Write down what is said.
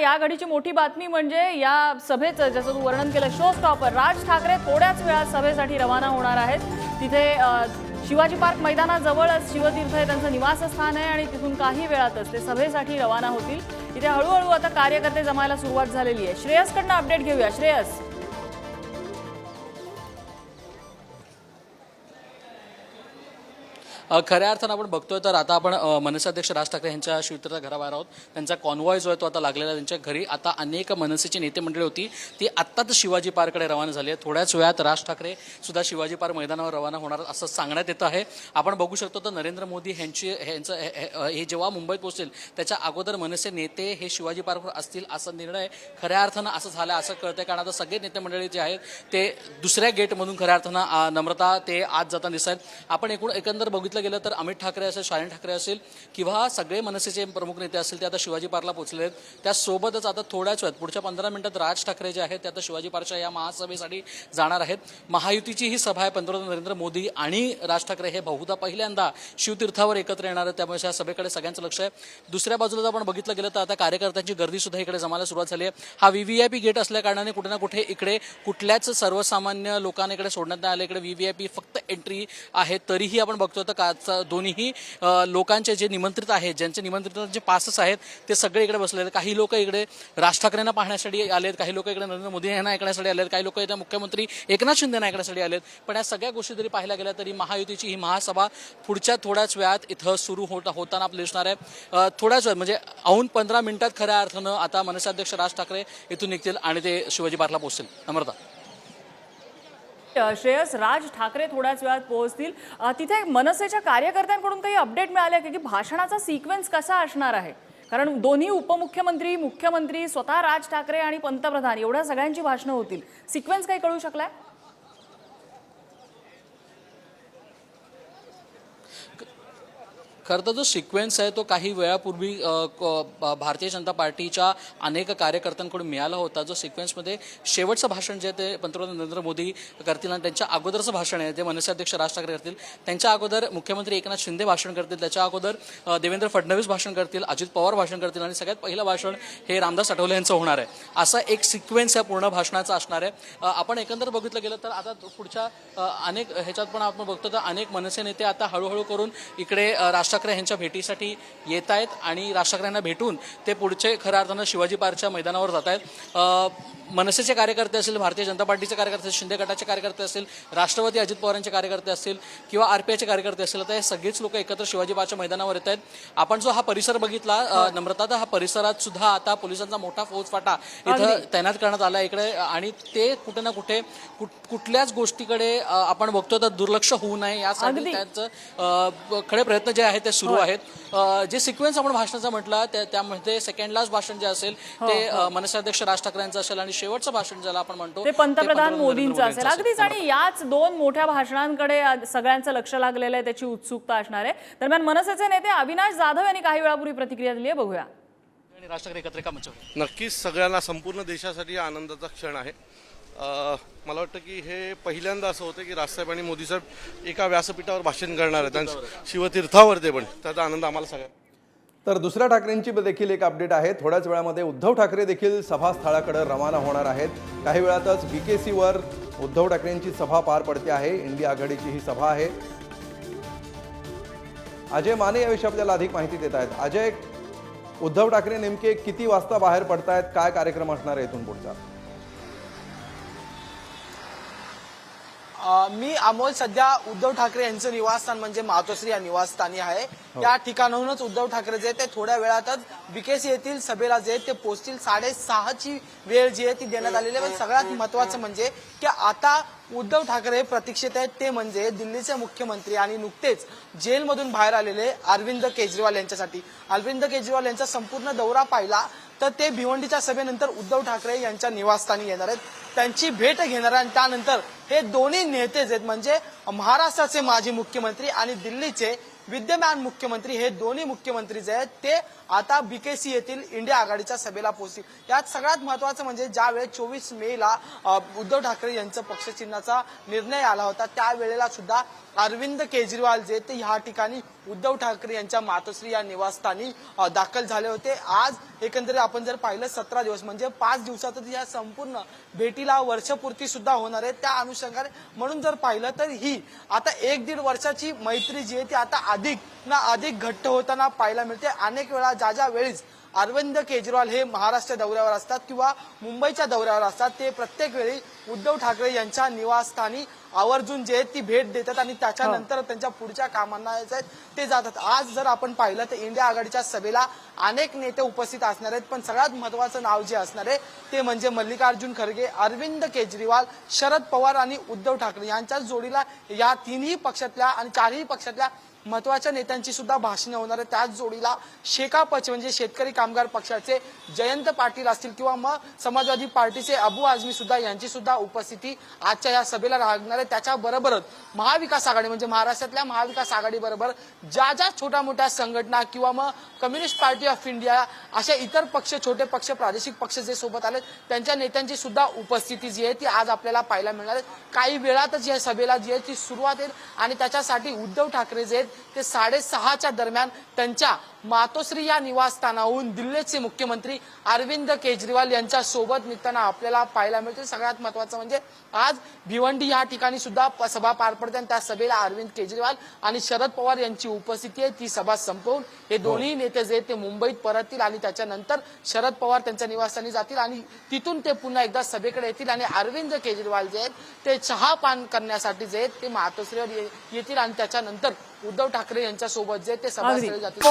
या घडीची मोठी बातमी म्हणजे या सभेचं ज्याचं तू वर्णन केलं शो स्टॉपर राज ठाकरे थोड्याच वेळात सभेसाठी रवाना होणार आहेत. तिथे शिवाजी पार्क मैदानाजवळच शिवतीर्थ हे त्यांचं निवासस्थान आहे आणि तिथून काही वेळातच ते सभेसाठी रवाना होतील. इथे हळूहळू आता कार्यकर्ते जमायला सुरुवात झालेली आहे. श्रेयसकडनं अपडेट घेऊया. श्रेयस. खऱ्या अर्थानं आपण बघतोय तर आता आपण मनसाध्यक्ष राज ठाकरे यांच्या शिवतीर्थ घराबाहेर आहोत. त्यांचा कॉन्वॉय जो आहे तो आता लागलेला आहे त्यांच्या घरी. आता अनेक मनसेची नेते मंडळी होती. ती आत्ताच शिवाजी पार्ककडे रवाना झाली आहे थोड्याच वेळात राज ठाकरे सुद्धा शिवाजी पार्क मैदानावर रवाना होणार असं सांगण्यात येतं आहे. आपण बघू शकतो तर नरेंद्र मोदी ह्यांची ह्यांचं हे- हे जेव्हा मुंबईत पोहोचतील त्याच्या अगोदर मनसे नेते हे शिवाजी पार्कवर असतील असा निर्णय खऱ्या अर्थानं असं झालं असं कळतंय. कारण आता सगळे नेते मंडळी जे आहेत ते दुसऱ्या गेटमधून खऱ्या अर्थानं नम्रता ते आज जाताना दिसत आहेत. आपण एकूण एकंदर बघितलं गेलं तर अमित ठाकरे असेल शालीन ठाकरे असेल किंवा सगळे मनसेचे प्रमुख नेते असतील ते आता शिवाजी पार्कला पोहोचले आहेत. त्यासोबतच आता थोड्याच वेळात पुढच्या पंधरा मिनिटात राज ठाकरे जे आहेत ते आता शिवाजी पार्कच्या या महासभेसाठी जाणार आहेत. महायुतीची ही सभा आहे पंतप्रधान नरेंद्र मोदी आणि राज ठाकरे हे बहुधा पहिल्यांदा शिवतीर्थावर एकत्र येणार आहेत. त्यामुळे या सभेकडे सगळ्यांचं लक्ष आहे. दुसऱ्या बाजूला जर आपण बघितलं गेलं तर आता कार्यकर्त्यांची गर्दी सुद्धा इकडे जमायला सुरुवात झाली आहे. हा व्हीव्हीआयपी गेट असल्या कारणाने कुठे ना कुठे इकडे कुठल्याच सर्वसामान्य लोकांना इकडे सोडण्यात नाही आलं. इकडे व्हीव्हीआयपी फक्त एंट्री आहे. तरीही आपण बघतो तर का दोन्हीही लोकांचे जे निमंत्रित आहेत ज्यांचे निमंत्रित जे पासेस आहेत ते सगळे इकडे बसलेले आहेत. काही लोक इकडे राज ठाकरेंना पाहण्यासाठी आलेत काही लोक इकडे नरेंद्र मोदी यांना ऐकण्यासाठी आलेत काही लोक इथे मुख्यमंत्री एकनाथ शिंदे ऐकण्यासाठी आलेत. पण या सगळ्या गोष्टी जरी पाहायला गेल्या तरी महायुतीची ही महासभा पुढच्या थोड्याच वेळात इथं सुरू होता होताना आपल्याला दिसणार आहे. थोड्याच वेळात म्हणजे औन पंधरा मिनिटात खऱ्या अर्थानं आता मनसाध्यक्ष राज ठाकरे इथून निघतील आणि ते शिवाजी पार्कला पोहोचतील. अमृता श्रेयस राज ठाकरे थोड्याच वेळात पोहोचतील. तिथे मनसेच्या कार्यकर्त्यांकडून काही अपडेट मिळाले की भाषणाचा सिक्वेन्स कसा असणार आहे? कारण दोन्ही उपमुख्यमंत्री मुख्यमंत्री स्वतः राज ठाकरे आणि पंतप्रधान एवढ्या सगळ्यांची भाषणं होतील. सिक्वेन्स काही कळू शकलाय? खरं तर जो सिक्वेन्स आहे तो काही वेळापूर्वी भारतीय जनता पार्टीच्या अनेक कार्यकर्त्यांकडून मिळाला होता. जो सिक्वेन्समध्ये शेवटचं भाषण जे ते पंतप्रधान नरेंद्र मोदी करतील आणि त्यांच्या अगोदरचं भाषण आहे ते मनसे अध्यक्ष राज ठाकरे करतील त्यांच्या अगोदर मुख्यमंत्री एकनाथ शिंदे भाषण करतील त्याच्या अगोदर देवेंद्र फडणवीस भाषण करतील अजित पवार भाषण करतील आणि सगळ्यात पहिलं भाषण हे रामदास आठवले यांचं होणार आहे. असा एक सिक्वेन्स या पूर्ण भाषणाचा असणार आहे. आपण एकंदर बघितलं गेलं तर आता पुढच्या अनेक ह्याच्यात पण आपण बघतो तर अनेक मनसे नेते आता हळूहळू करून इकडे राष्ट्र ठाकरे यांच्या भेटीसाठी येत आहेत आणि राज ठाकरेंना भेटून ते पुढचे खऱ्या अर्थानं शिवाजी पार्कच्या मैदानावर जात आहेत. मनसेचे कार्यकर्ते असतील भारतीय जनता पार्टीचे कार्यकर्ते असतील शिंदे गटाचे कार्यकर्ते असतील राष्ट्रवादी अजित पवारांचे कार्यकर्ते असतील किंवा आरपीआयचे कार्यकर्ते असतील तर हे सगळेच लोक एकत्र शिवाजी पार्कच्या मैदानावर येत आहेत. आपण जो हा परिसर बघितला नम्रता तर हा परिसरात सुद्धा आता पोलिसांचा मोठा फौजफाटा इथं तैनात करण्यात आला इकडे आणि ते कुठे ना कुठे कुठ- कुठल्याच गोष्टीकडे आपण बघतो तर दुर्लक्ष होऊ नये यासाठी. त्यांचं खरे प्रयत्न जे आहेत ते सुरू आहेत. जे सिक्वेन्स आपण भाषणाचा म्हटलं त्या- त्यामध्ये सेकंड लास्ट भाषण जे असेल ते अ, मनसे अध्यक्ष राज ठाकरे यांचं असेल आणि शेवटचं भाषण ज्याला आपण म्हणतो ते पंतप्रधान मोदींचं असेल. अगदीच आणि याच दोन मोठ्या भाषणांकडे सगळ्यांचं लक्ष लागलेलं आहे त्याची उत्सुकता असणार आहे. दरम्यान मनसेचे नेते अविनाश जाधव यांनी काही वेळापूर्वी प्रतिक्रिया दिली आहे बघूया. आणि राज ठाकरे एकत्र एका मंचावर नक्कीच सगळ्यांना संपूर्ण देशासाठी हा आनंदाचा क्षण आहे. मला वाटतं की हे पहिल्यांदा असं होतं की राजसाहेब आणि मोदी साहेब एका व्यासपीठावर भाषण करणार आहेत. आणि शिवतीर्थावर ते पण. त्याचा आनंद आम्हाला सगळ्यांना. तर दुसऱ्या ठाकरेंची देखील एक अपडेट आहे. थोड्याच वेळामध्ये उद्धव ठाकरे देखील सभास्थळाकडे रवाना होणार आहेत. काही वेळातच बी के सीवर उद्धव ठाकरेंची सभा पार पडते आहे. इंडिया आघाडीची ही सभा आहे. अजय माने याविषयी आपल्याला अधिक माहिती देत आहेत. अजय उद्धव ठाकरे नेमके किती वाजता बाहेर पडतायत? काय कार्यक्रम असणार आहे इथून पुढचा? मी अमोल सध्या उद्धव ठाकरे यांचं निवासस्थान म्हणजे मातोश्री या निवासस्थानी आहे. त्या ठिकाणाहूनच उद्धव ठाकरे जे ते थोड्या वेळातच बीकेसी येथील सभेला जे ते पोहोचतील साडेसहाची वेळ जी आहे ती देण्यात आलेली आहे. सगळ्यात महत्वाचं म्हणजे की आता उद्धव ठाकरे प्रतीक्षेत आहेत. ते म्हणजे दिल्लीचे मुख्यमंत्री आणि नुकतेच जेलमधून बाहेर आलेले अरविंद केजरीवाल यांच्यासाठी. अरविंद केजरीवाल यांचा संपूर्ण दौरा पाहिला. तर ते भिवंडीच्या सभेनंतर उद्धव ठाकरे यांच्या निवासस्थानी येणार आहेत. त्यांची भेट घेणार आहे आणि त्यानंतर हे दोन्ही नेते जे आहेत म्हणजे महाराष्ट्राचे माजी मुख्यमंत्री आणि दिल्लीचे विद्यमान मुख्यमंत्री हे दोन्ही मुख्यमंत्री जे आहेत ते आता बीकेसी येथील इंडिया आघाडीच्या सभेला पोहोचतील. यात सगळ्यात महत्वाचं म्हणजे ज्यावेळेस चोवीस मेला उद्धव ठाकरे यांचं पक्षचिन्हाचा निर्णय आला होता त्यावेळेला सुद्धा अरविंद केजरीवाल जे ते ह्या ठिकाणी उद्धव ठाकरे यांच्या मातोश्री या निवासस्थानी दाखल झाले होते. आज एकंदरीत आपण जर पाहिलं सतरा दिवस म्हणजे पाच दिवसातच या संपूर्ण भेटीला वर्षपूर्ती सुद्धा होणार आहे. त्या अनुषंगाने म्हणून जर पाहिलं तर ही आता एक दीड वर्षाची मैत्री जी आहे ती आता अधिक ना अधिक घट्ट होताना पाहायला मिळते. अनेक वेळा ज्या ज्या वेळीच अरविंद केजरीवाल हे महाराष्ट्र दौऱ्यावर असतात किंवा मुंबईच्या दौऱ्यावर असतात ते प्रत्येक वेळी उद्धव ठाकरे यांच्या निवासस्थानी आवर्जून जे ती भेट देतात आणि त्याच्यानंतर त्यांच्या पुढच्या कामांना ते जातात. आज जर आपण पाहिलं तर इंडिया आघाडीच्या सभेला अनेक नेते उपस्थित असणार आहेत पण सगळ्यात महत्वाचं नाव जे असणार आहे ते म्हणजे मल्लिकार्जुन खरगे अरविंद केजरीवाल शरद पवार आणि उद्धव ठाकरे यांच्या जोडीला या तिन्ही पक्षातल्या आणि चारही पक्षातल्या महत्त्वाच्या नेत्यांची सुद्धा भाषणे होणार आहे त्याच जोडीला शेकापच म्हणजे शेतकरी कामगार पक्षाचे जयंत पाटील असतील किंवा मग समाजवादी पार्टीचे अबू आझमी सुद्धा यांची सुद्धा उपस्थिती आजच्या या सभेला राहणार आहे. त्याच्याबरोबरच महाविकास आघाडी म्हणजे महाराष्ट्रातल्या महाविकास आघाडी बरोबर ज्या ज्या छोट्या मोठ्या संघटना किंवा मग कम्युनिस्ट पार्टी ऑफ इंडिया अशा इतर पक्ष छोटे पक्ष प्रादेशिक पक्ष जे सोबत आले त्यांच्या नेत्यांची सुद्धा उपस्थिती जी आहे ती आज आपल्याला पाहायला मिळणार आहे. काही वेळातच या सभेला जी आहे ती सुरुवात आहे आणि त्याच्यासाठी उद्धव ठाकरे जे आहेत ते साडेसहाच्या दरम्यान त्यांच्या मातोश्री या निवासस्थानाहून दिल्लीचे मुख्यमंत्री अरविंद केजरीवाल यांच्या सोबत निघताना आपल्याला पाहायला मिळते सगळ्यात महत्वाचं म्हणजे आज भिवंडी या ठिकाणी सुद्धा सभा पार पडते आणि त्या सभेला अरविंद केजरीवाल आणि शरद पवार यांची उपस्थिती आहे. ती सभा संपवून हे दोन्ही नेते जे आहेत ते मुंबईत परततील आणि त्याच्यानंतर शरद पवार त्यांच्या निवासस्थानी जातील आणि तिथून ते पुन्हा एकदा सभेकडे येतील आणि अरविंद केजरीवाल जे आहेत ते चहा पान करण्यासाठी जे आहेत ते मातोश्रीवर येतील आणि त्याच्यानंतर उद्धव ठाकरे यांच्या सोबत जे ते सभास्थळी जातील.